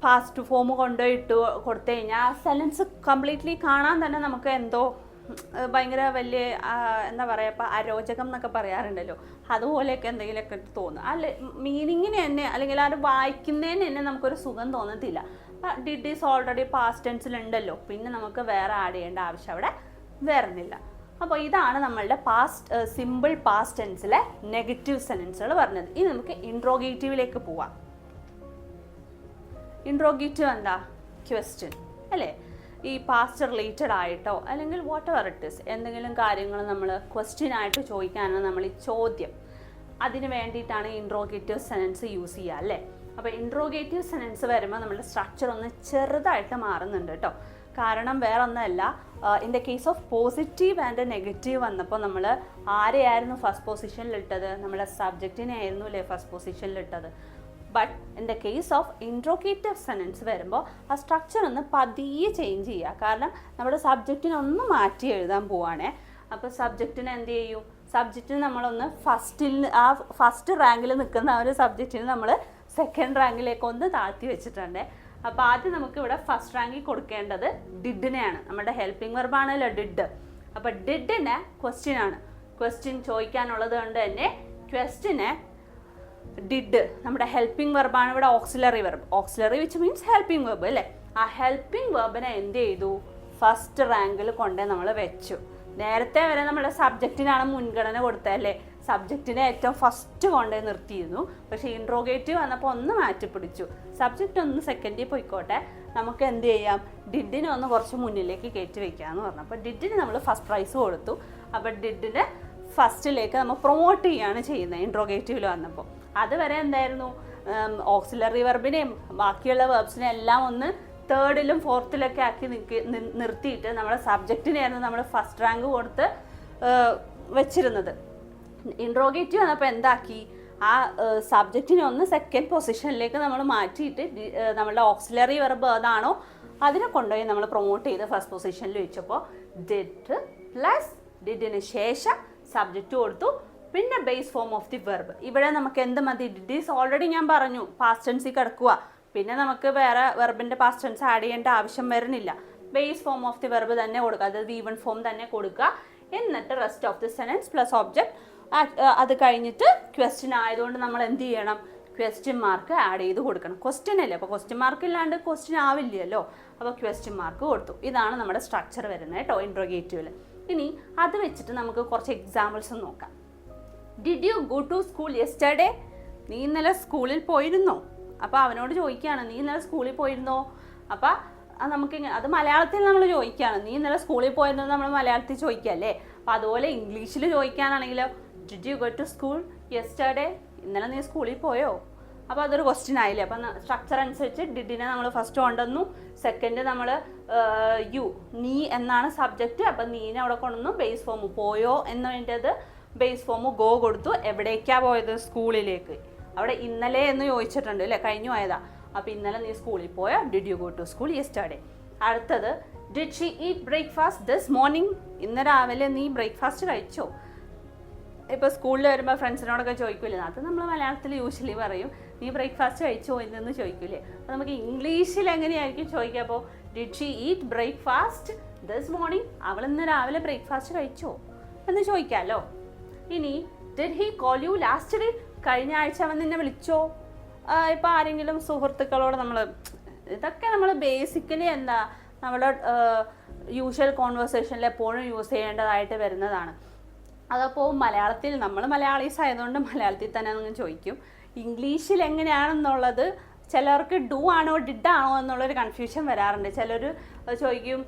പാസ്റ്റ് ഫോം കൊണ്ടുപോയിട്ട് കൊടുത്തു കഴിഞ്ഞാൽ ആ സെലൻസ് കംപ്ലീറ്റ്ലി കാണാൻ തന്നെ നമുക്ക് എന്തോ ഭയങ്കര വലിയ എന്താ പറയുക ഇപ്പം അരോചകം എന്നൊക്കെ പറയാറുണ്ടല്ലോ. അതുപോലെയൊക്കെ എന്തെങ്കിലുമൊക്കെ തോന്നും. അല്ല മീനിങ്ങിന് തന്നെ അല്ലെങ്കിൽ അത് വായിക്കുന്നതിന് തന്നെ നമുക്കൊരു സുഖം തോന്നത്തില്ല. ഡിഡ് ഈസ് ഓൾറെഡി പാസ്റ്റ് ടെൻസിലുണ്ടല്ലോ പിന്നെ നമുക്ക് വേറെ ആഡ് ചെയ്യേണ്ട ആവശ്യം അവിടെ വരുന്നില്ല. അപ്പോൾ ഇതാണ് നമ്മളുടെ പാസ്റ്റ് സിമ്പിൾ പാസ്റ്റ് ടെൻസിലെ നെഗറ്റീവ് സെന്റൻസുകൾ പറഞ്ഞത്. ഇനി നമുക്ക് ഇൻട്രോഗേറ്റീവിലേക്ക് പോവാം. ഇൻട്രോഗേറ്റീവ് എന്താ? ക്വസ്റ്റ്യൻ അല്ലേ? ഈ പാസ്റ്റ് റിലേറ്റഡ് ആയിട്ടോ അല്ലെങ്കിൽ വാട്ട് എവർ ഇറ്റ് ഇസ് എന്തെങ്കിലും കാര്യങ്ങൾ നമ്മൾ ക്വസ്റ്റ്യൻ ആയിട്ട് ചോദിക്കാനാണ് നമ്മൾ ഈ ചോദ്യം. അതിന് വേണ്ടിയിട്ടാണ് ഇൻട്രോഗേറ്റീവ് സെനൻസ് യൂസ് ചെയ്യുക അല്ലേ? അപ്പോൾ ഇൻട്രോഗേറ്റീവ് സെനൻസ് വരുമ്പോൾ നമ്മുടെ സ്ട്രക്ചർ ഒന്ന് ചെറുതായിട്ട് മാറുന്നുണ്ട് കേട്ടോ. കാരണം വേറെ ഒന്നല്ല in the case of positive and negative വന്നപ്പോൾ നമ്മൾ ആരെയായിരുന്നു ഫസ്റ്റ് പൊസിഷനിൽ ഇട്ടത്? നമ്മുടെ സബ്ജക്റ്റിനെ ആയിരുന്നു അല്ലേ ഫസ്റ്റ് പൊസിഷനിൽ ഇട്ടത്? But in the case of interrogative sentence വരുമ്പോൾ ആ സ്ട്രക്ചർ ഒന്ന് പതിയെ ചേഞ്ച് ചെയ്യുക. കാരണം നമ്മുടെ സബ്ജക്റ്റിനെ ഒന്ന് മാറ്റി എഴുതാൻ പോവാണേ. അപ്പോൾ സബ്ജക്റ്റിനെ എന്ത് ചെയ്യും? സബ്ജക്റ്റിന് നമ്മളൊന്ന് ഫസ്റ്റിൽ ആ ഫസ്റ്റ് റാങ്കിൽ നിൽക്കുന്ന ആ ഒരു സബ്ജക്റ്റിന് നമ്മൾ സെക്കൻഡ് റാങ്കിലേക്ക് ഒന്ന് താഴ്ത്തി വെച്ചിട്ടുണ്ട്. അപ്പോൾ ആദ്യം നമുക്ക് ഇവിടെ ഫസ്റ്റ് റാങ്കിൽ കൊടുക്കേണ്ടത് ഡിഡിനെയാണ് നമ്മുടെ ഹെൽപ്പിംഗ് വെർബാണല്ലോ ഡിഡ് അപ്പോൾ ഡിഡിന്റെ ക്വസ്റ്റ്യൻ ആണ്. ക്വസ്റ്റ്യൻ ചോദിക്കാനുള്ളത് കൊണ്ട് തന്നെ ക്വസ്റ്റിനെ ഡിഡ് നമ്മുടെ ഹെൽപ്പിംഗ് വെർബാണ് ഇവിടെ auxiliary verb auxiliary which means helping verb അല്ലേ? ആ ഹെൽപ്പിംഗ് വെർബിനെ എന്ത് ചെയ്തു? ഫസ്റ്റ് റാങ്കിൽ കൊണ്ടേ നമ്മൾ വെച്ചു. നേരത്തെ വരെ നമ്മുടെ സബ്ജക്റ്റിനാണ് മുൻഗണന കൊടുത്തത് അല്ലേ? സബ്ജക്റ്റിനെ ഏറ്റവും ഫസ്റ്റ് കൊണ്ടേ നിർത്തിയിരുന്നു. പക്ഷേ ഇൻട്രോഗേറ്റീവ് വന്നപ്പോൾ ഒന്ന് മാറ്റി പിടിച്ചു. സബ്ജക്റ്റ് ഒന്ന് സെക്കൻഡിൽ പോയിക്കോട്ടെ. നമുക്ക് എന്ത് ചെയ്യാം? ഡിഡിനെ ഒന്ന് കുറച്ച് മുന്നിലേക്ക് കയറ്റി വെക്കാമെന്ന് പറഞ്ഞു. അപ്പോൾ ഡിഡിന് നമ്മൾ ഫസ്റ്റ് പ്രൈസ് കൊടുത്തു. അപ്പോൾ ഡിഡിനെ ഫസ്റ്റിലേക്ക് നമ്മൾ പ്രൊമോട്ട് ചെയ്യുകയാണ് ചെയ്യുന്നത് ഇൻട്രോഗേറ്റീവിൽ വന്നപ്പോൾ അതുവരെ എന്തായിരുന്നു? ഓക്സിലറി വെർബിനെയും ബാക്കിയുള്ള വെർബ്സിനെ എല്ലാം ഒന്ന് തേർഡിലും ഫോർത്തിലൊക്കെ ആക്കി നിൽക്കി നിർത്തിയിട്ട് നമ്മുടെ സബ്ജക്റ്റിനെയായിരുന്നു നമ്മൾ ഫസ്റ്റ് റാങ്ക് കൊടുത്ത് വെച്ചിരുന്നത്. ഇൻട്രോഗേറ്റീവ് വന്നപ്പോൾ എന്താക്കി? ആ സബ്ജക്റ്റിനെ ഒന്ന് സെക്കൻഡ് പൊസിഷനിലേക്ക് നമ്മൾ മാറ്റിയിട്ട് നമ്മളുടെ ഓക്സിലറി വെർബ് ഏതാണോ അതിനെ കൊണ്ടുപോയി നമ്മൾ പ്രൊമോട്ട് ചെയ്ത് ഫസ്റ്റ് പൊസിഷനിൽ വെച്ചപ്പോൾ ഡിഡ് പ്ലസ് ഡിഡിന് ശേഷം സബ്ജക്റ്റ് കൊടുത്തു. പിന്നെ base form of the verb ഇവിടെ നമുക്ക് എന്ത് മതി? ഡിഡീസ് ഓൾറെഡി ഞാൻ പറഞ്ഞു. പാസ്റ്റ് ടെൻസിൽ കിടക്കുക പിന്നെ നമുക്ക് വേറെ വെർബിന്റെ പാസ്റ്റ് ടെൻസ് ആഡ് ചെയ്യേണ്ട ആവശ്യം വരുന്നില്ല. Base form of the verb തന്നെ കൊടുക്കുക. അതായത് വൺ ഫോം തന്നെ കൊടുക്കുക. എന്നിട്ട് rest of the sentence plus object അത് കഴിഞ്ഞിട്ട് ക്വസ്റ്റ്യൻ ആയതുകൊണ്ട് നമ്മൾ എന്ത് ചെയ്യണം? ക്വസ്റ്റ്യൻ മാർക്ക് ആഡ് ചെയ്ത് കൊടുക്കണം. ക്വസ്റ്റ്യൻ അല്ലേ? അപ്പോൾ ക്വസ്റ്റ്യൻ മാർക്ക് ഇല്ലാണ്ട് ക്വസ്റ്റ്യൻ ആവില്ലല്ലോ. അപ്പോൾ ക്വസ്റ്റ്യൻ മാർക്ക് കൊടുത്തു. ഇതാണ് നമ്മുടെ സ്ട്രക്ചർ വരുന്നത് കേട്ടോ ഇൻട്രോഗേറ്റീവിൽ ഇനി അത് വെച്ചിട്ട് നമുക്ക് കുറച്ച് എക്സാമ്പിൾസ് നോക്കാം. Did you go to school yesterday നീ ഇന്നലെ സ്കൂളിൽ പോയിരുന്നോ? അപ്പോൾ അവനോട് ചോദിക്കുകയാണ് നീ ഇന്നലെ സ്കൂളിൽ പോയിരുന്നോ? അപ്പോൾ നമുക്ക് അത് മലയാളത്തിൽ നമ്മൾ ചോദിക്കുകയാണ് നീ ഇന്നലെ സ്കൂളിൽ പോയിരുന്നോ? എന്ന് നമ്മൾ മലയാളത്തിൽ ചോദിക്കുകയല്ലേ അപ്പോൾ അതുപോലെ ഇംഗ്ലീഷിൽ ചോദിക്കാനാണെങ്കിലോ did you go to school yesterday ഇന്നലെ നീ സ്കൂളിൽ പോയോ? അപ്പോൾ അതൊരു ക്വസ്റ്റ്യൻ ആയില്ലേ? അപ്പം സ്ട്രക്ചർ അനുസരിച്ച് ഡിഡിനെ നമ്മൾ ഫസ്റ്റ് കൊണ്ടുവന്നു സെക്കൻഡ് നമ്മൾ യു നീ എന്നാണ് സബ്ജക്റ്റ് അപ്പം നീനെ അവിടെ കൊണ്ടുവന്നു ബേസ് ഫോം പോയോ എന്നതിന്റെത് ബേസ് ഫോം ഗോ കൊടുത്തു. എവിടേക്കാണ് പോയത്? സ്കൂളിലേക്ക്. അവിടെ ഇന്നലെ എന്ന് ചോദിച്ചിട്ടുണ്ട് അല്ലേ? കഴിഞ്ഞു പോയതാ. അപ്പോൾ ഇന്നലെ നീ സ്കൂളിൽ പോയോ? Did you go to school yesterday അടുത്തത് did she eat breakfast this morning ഇന്ന് രാവിലെ നീ ബ്രേക്ക്ഫാസ്റ്റ് കഴിച്ചോ? ഇപ്പോൾ സ്കൂളിൽ വരുമ്പോൾ ഫ്രണ്ട്സിനോടൊക്കെ ചോദിക്കില്ലേ അത് നമ്മൾ മലയാളത്തിൽ യൂഷ്വലി പറയും. നീ ബ്രേക്ക്ഫാസ്റ്റ് കഴിച്ചോ? എന്നു ചോദിക്കില്ലേ അപ്പോൾ നമുക്ക് ഇംഗ്ലീഷിൽ എങ്ങനെയായിരിക്കും ചോദിക്കുക? അപ്പോൾ did she eat breakfast this morning അവൾ ഇന്ന് രാവിലെ ബ്രേക്ക്ഫാസ്റ്റ് കഴിച്ചോ? എന്ന് ചോദിക്കാമല്ലോ ഇനി did he call you last day കഴിഞ്ഞ ആഴ്ച അവൻ നിന്നെ വിളിച്ചോ? ഇപ്പോൾ ആരെങ്കിലും സുഹൃത്തുക്കളോട് നമ്മൾ ഇതൊക്കെ നമ്മൾ ബേസിക്കലി എന്താ നമ്മുടെ യൂഷ്വൽ കോൺവെർസേഷനിൽ എപ്പോഴും യൂസ് ചെയ്യേണ്ടതായിട്ട് വരുന്നതാണ്. അതപ്പോൾ മലയാളത്തിൽ നമ്മൾ മലയാളീസ് ആയതുകൊണ്ട് മലയാളത്തിൽ തന്നെ അങ്ങ് ചോദിക്കും. ഇംഗ്ലീഷിൽ എങ്ങനെയാണെന്നുള്ളത് ചിലർക്ക് ഡു ആണോ ഡിഡ് ആണോ എന്നുള്ളൊരു കൺഫ്യൂഷൻ വരാറുണ്ട്. ചിലർ ചോദിക്കും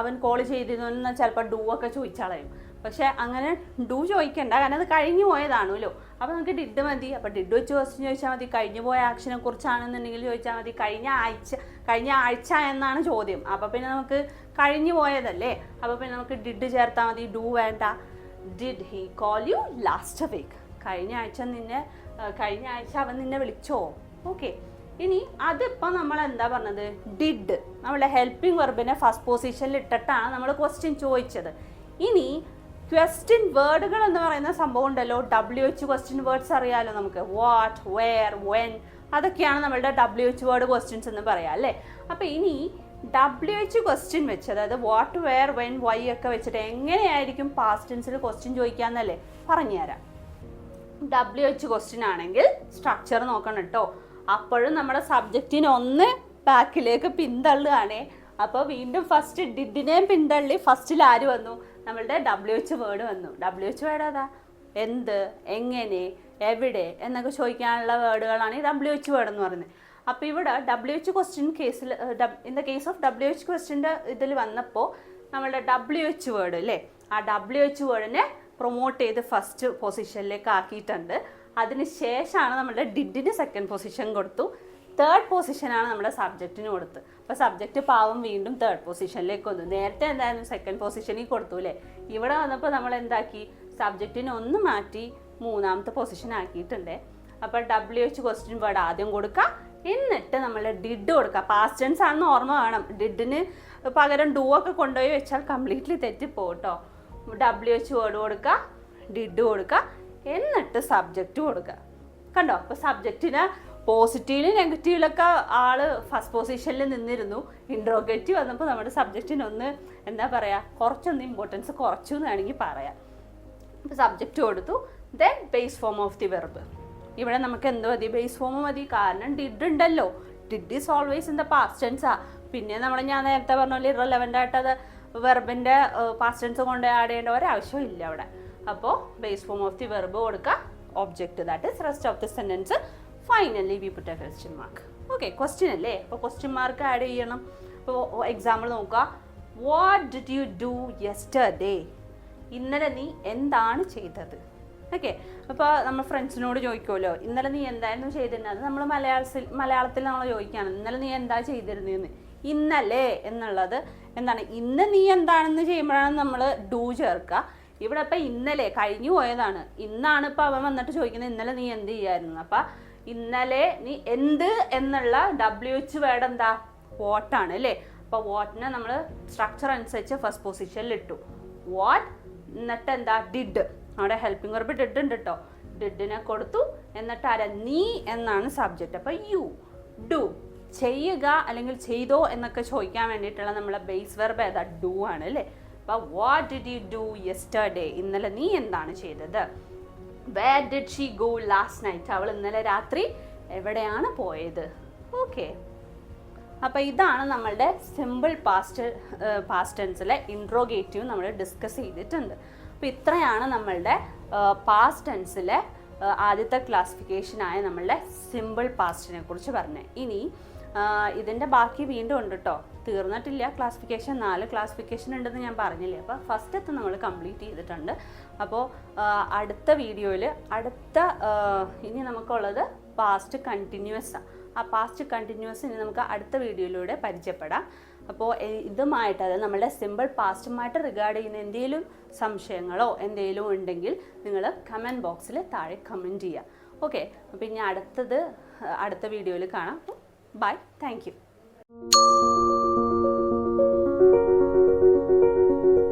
അവൻ കോൾ ചെയ്തിരുന്നു ചിലപ്പോൾ ഡു ഒക്കെ ചോദിച്ചാളയും. പക്ഷെ അങ്ങനെ ഡു ചോദിക്കണ്ട. കാരണം അത് കഴിഞ്ഞു പോയതാണല്ലോ അപ്പോൾ നമുക്ക് ഡിഡ് മതി. അപ്പോൾ ഡിഡ് വെച്ച് ക്വസ്റ്റ്യൻ ചോദിച്ചാൽ മതി. കഴിഞ്ഞു പോയ ആക്ഷനെ കുറിച്ചാണെന്നുണ്ടെങ്കിൽ ചോദിച്ചാൽ മതി. കഴിഞ്ഞ ആഴ്ച കഴിഞ്ഞ ആഴ്ച എന്നാണ് ചോദ്യം. അപ്പോൾ പിന്നെ നമുക്ക് കഴിഞ്ഞു പോയതല്ലേ? അപ്പോൾ പിന്നെ നമുക്ക് ഡിഡ് ചേർത്താൽ മതി. ഡു വേണ്ട. Did he call you last week കഴിഞ്ഞ ആഴ്ച നിന്നെ കഴിഞ്ഞ ആഴ്ച അവൻ നിന്നെ വിളിച്ചോ? ഓക്കെ ഇനി അതിപ്പോൾ നമ്മൾ എന്താ പറഞ്ഞത്? ഡിഡ് നമ്മളെ ഹെൽപ്പിംഗ് വെർബിനെ ഫസ്റ്റ് പൊസിഷനിൽ ഇട്ടിട്ടാണ് നമ്മൾ ക്വസ്റ്റ്യൻ ചോദിച്ചത്. ഇനി ക്വസ്റ്റ്യൻ വേർഡുകൾ എന്ന് പറയുന്ന സംഭവം ഉണ്ടല്ലോ. ഡബ്ല്യു എച്ച് ക്വസ്റ്റ്യൻ വേർഡ്സ് അറിയാലോ നമുക്ക്. വാട്ട് വെയർ വെൻ അതൊക്കെയാണ് നമ്മളുടെ ഡബ്ല്യു എച്ച് വേർഡ് ക്വസ്റ്റ്യൻസ് എന്ന് പറയാം അല്ലേ? അപ്പോൾ ഇനി ഡബ്ല്യു എച്ച് ക്വസ്റ്റ്യൻ വെച്ച് അതായത് വാട്ട് വെയർ വെൻ വൈ ഒക്കെ വെച്ചിട്ട് എങ്ങനെയായിരിക്കും പാസ്റ്റൻസിൽ ക്വസ്റ്റ്യൻ ചോദിക്കാന്നല്ലേ പറഞ്ഞുതരാം ഡബ്ല്യു എച്ച് ക്വസ്റ്റ്യൻ ആണെങ്കിൽ സ്ട്രക്ചർ നോക്കണം കേട്ടോ അപ്പോഴും നമ്മുടെ സബ്ജക്റ്റിന് ഒന്ന് ബാക്കിലേക്ക് പിന്തള്ളുകയാണേ. അപ്പോൾ വീണ്ടും ഫസ്റ്റ് ഡിഡിനെയും പിന്തള്ളി ഫസ്റ്റിൽ ആര് വന്നു? നമ്മളുടെ ഡബ്ല്യു എച്ച് വേർഡ് വന്നു. ഡബ്ല്യു എച്ച് വേർഡ് അതാ എന്ത് എങ്ങനെ എവിടെ എന്നൊക്കെ ചോദിക്കാനുള്ള വേർഡുകളാണ് ഈ ഡബ്ല്യു എച്ച് വേർഡ് എന്ന് പറയുന്നത്. അപ്പോൾ ഇവിടെ ഡബ്ല്യു എച്ച് ക്വസ്റ്റ്യൻ കേസിൽ in the case of W H ക്വസ്റ്റ്യന്റെ ഇതിൽ വന്നപ്പോൾ നമ്മളുടെ ഡബ്ല്യു എച്ച് വേർഡ് അല്ലേ ആ ഡബ്ല്യു എച്ച് വേർഡിനെ പ്രൊമോട്ട് ചെയ്ത് ഫസ്റ്റ് പൊസിഷനിലേക്ക് ആക്കിയിട്ടുണ്ട്. അതിന് ശേഷമാണ് നമ്മളുടെ ഡിഡിന് സെക്കൻഡ് പൊസിഷൻ കൊടുത്തു. തേർഡ് പൊസിഷനാണ് നമ്മുടെ സബ്ജക്റ്റിന് കൊടുത്ത്. അപ്പോൾ സബ്ജക്റ്റ് പാവം വീണ്ടും തേർഡ് പൊസിഷനിലേക്ക് വന്നു. നേരത്തെ എന്തായിരുന്നു? സെക്കൻഡ് പൊസിഷനിൽ കൊടുത്തു അല്ലേ? ഇവിടെ വന്നപ്പോൾ നമ്മൾ എന്താക്കി? സബ്ജക്റ്റിനെ ഒന്ന് മാറ്റി മൂന്നാമത്തെ പൊസിഷൻ ആക്കിയിട്ടുണ്ട്. അപ്പോൾ ഡബ്ല്യു എച്ച് ക്വസ്റ്റ്യൻ വേർഡ് ആദ്യം കൊടുക്കുക എന്നിട്ട് നമ്മൾ ഡിഡ് കൊടുക്കുക പാസ്റ്റ് ടെൻസ് ആണെന്ന് ഓർമ്മ വേണം. ഡിഡിന് പകരം ഡൂ ഒക്കെ കൊണ്ടുപോയി വെച്ചാൽ കംപ്ലീറ്റ്ലി തെറ്റിപ്പോ കേട്ടോ ഡബ്ല്യു എച്ച് വേർഡ് കൊടുക്കുക ഡിഡ് കൊടുക്കുക എന്നിട്ട് സബ്ജക്റ്റ് കൊടുക്കുക കണ്ടോ? അപ്പോൾ സബ്ജക്റ്റിന് പോസിറ്റീവിലും നെഗറ്റീവിലൊക്കെ ആൾ ഫസ്റ്റ് പൊസിഷനിൽ നിന്നിരുന്നു. ഇൻട്രോഗേറ്റീവ് വന്നപ്പോൾ നമ്മുടെ സബ്ജക്റ്റിനൊന്ന് എന്താ പറയുക കുറച്ചൊന്ന് ഇമ്പോർട്ടൻസ് കുറച്ചു എന്ന് വേണമെങ്കിൽ പറയാം. അപ്പോൾ സബ്ജക്റ്റ് കൊടുത്തു. Then base form of the verb ഇവിടെ നമുക്ക് എന്തോ മതി? ബേസ് ഫോം മതി. കാരണം ഡിഡ് ഉണ്ടല്ലോ. Did is always in the past ടെൻസാ പിന്നെ നമ്മൾ ഞാൻ നേരത്തെ പറഞ്ഞ പോലെ ഇറലവന്റ് ആയിട്ട് അത് വെർബിന്റെ പാസ്റ്റ് ടെൻസ് കൊണ്ട് ആഡ് ചെയ്യേണ്ട ഒരാവശ്യം ഇല്ല അവിടെ. അപ്പോൾ base form of the verb കൊടുക്കുക. Object that is rest of the sentence finally we put a question mark okay question അല്ലേ? അപ്പോൾ ക്വസ്റ്റ്യൻ മാർക്ക് ആഡ് ചെയ്യണം. ഇപ്പോൾ എക്സാമ്പിൾ നോക്കുക. What did you do yesterday ഇന്നലെ നീ എന്താണ് ചെയ്തത്? ഓക്കെ അപ്പോൾ നമ്മൾ ഫ്രണ്ട്സിനോട് ചോദിക്കുമല്ലോ ഇന്നലെ നീ എന്തായിരുന്നു ചെയ്തിരുന്നത് നമ്മൾ മലയാളത്തിൽ മലയാളത്തിൽ നമ്മൾ ചോദിക്കുകയാണ്. ഇന്നലെ നീ എന്താ ചെയ്തിരുന്നതെന്ന് ഇന്നലെ എന്നുള്ളത് എന്താണ്? ഇന്ന് നീ എന്താണെന്ന് ചെയ്യുമ്പോഴാണ് നമ്മൾ ഡു ചേർക്കുക. ഇവിടെ ഇപ്പം ഇന്നലെ കഴിഞ്ഞു പോയതാണ്. ഇന്നാണ് ഇപ്പം അവൻ വന്നിട്ട് ചോദിക്കുന്നത് ഇന്നലെ നീ എന്ത് ചെയ്യായിരുന്നു? അപ്പം ഇന്നലെ നീ എന്ത് എന്നുള്ള ഡബ്ല്യു എച്ച് വേർഡ് എന്താ? വോട്ടാണ് അല്ലേ? അപ്പോൾ വോട്ടിനെ നമ്മൾ സ്ട്രക്ചർ അനുസരിച്ച് ഫസ്റ്റ് പൊസിഷനിൽ ഇട്ടു. വാട്ട് എന്നിട്ട് എന്താ? ഡിഡ് അവിടെ ഹെൽപ്പിംഗ് വെർബ് ഡിഡ് ഉണ്ട് കേട്ടോ ഡിഡിനെ കൊടുത്തു. എന്നിട്ട് ആരാ? നീ എന്നാണ് സബ്ജക്റ്റ് അപ്പോൾ യു ഡു ചെയ്യുക അല്ലെങ്കിൽ ചെയ്തോ എന്നൊക്കെ ചോദിക്കാൻ വേണ്ടിയിട്ടുള്ള നമ്മളെ ബേസ് വെർബ് ഏതാ? ഡു ആണ് അല്ലേ? അപ്പോൾ what did you do yesterday ഇന്നലെ നീ എന്താണ് ചെയ്തത്? Where did she go last night അവൾ ഇന്നലെ രാത്രി എവിടെയാണ് പോയത്? ഓക്കെ അപ്പോൾ ഇതാണ് നമ്മളുടെ സിമ്പിൾ പാസ്റ്റ് പാസ്റ്റ് ടെൻസിലെ ഇൻട്രോഗേറ്റീവ് നമ്മൾ ഡിസ്കസ് ചെയ്തിട്ടുണ്ട്. അപ്പോൾ ഇത്രയാണ് നമ്മളുടെ പാസ്റ്റ് ടെൻസിലെ ആദ്യത്തെ ക്ലാസിഫിക്കേഷനായ നമ്മളുടെ സിമ്പിൾ പാസ്റ്റിനെ കുറിച്ച് പറഞ്ഞത് ഇനി ഇതിന്റെ ബാക്കി വീണ്ടും ഉണ്ട് കേട്ടോ തീർന്നിട്ടില്ല ക്ലാസിഫിക്കേഷൻ നാല് ക്ലാസിഫിക്കേഷൻ ഉണ്ടെന്ന് ഞാൻ പറഞ്ഞില്ലേ. അപ്പോൾ ഫസ്റ്റത്തെ നമ്മൾ കംപ്ലീറ്റ് ചെയ്തിട്ടുണ്ട്. അപ്പോൾ അടുത്ത വീഡിയോയിൽ അടുത്ത ഇനി നമുക്കുള്ളത് പാസ്റ്റ് കണ്ടിന്യൂസ് ആണ് ആ പാസ്റ്റ് കണ്ടിന്യൂസ് ഇനി നമുക്ക് അടുത്ത വീഡിയോയിലൂടെ പരിചയപ്പെടാം. അപ്പോൾ ഇതുമായിട്ട് അതായത് നമ്മുടെ സിമ്പിൾ പാസ്റ്റുമായിട്ട് റിഗാർഡ് ചെയ്യുന്ന എന്തെങ്കിലും സംശയങ്ങളോ എന്തെങ്കിലും ഉണ്ടെങ്കിൽ നിങ്ങൾ കമന്റ് ബോക്സിൽ താഴെ കമന്റ് ചെയ്യുക ഓക്കെ അപ്പോൾ ഇനി അടുത്തത് അടുത്ത വീഡിയോയിൽ കാണാം. Bye thank you